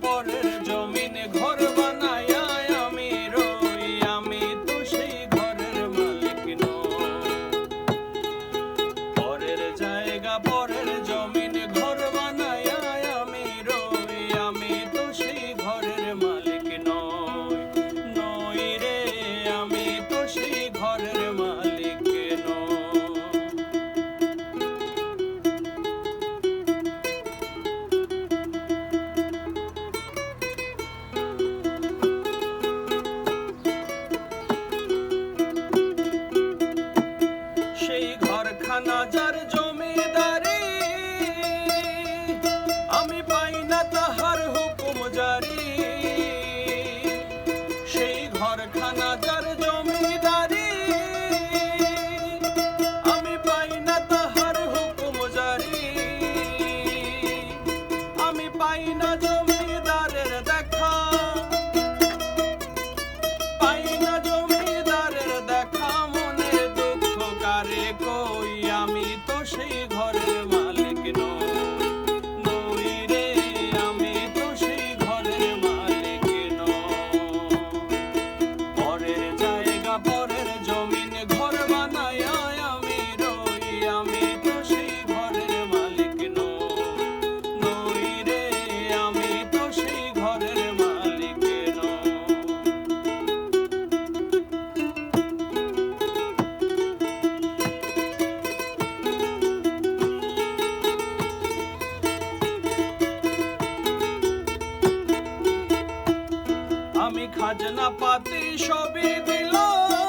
por ঘরখানা যার খাজনা পাতি সবই দিলাম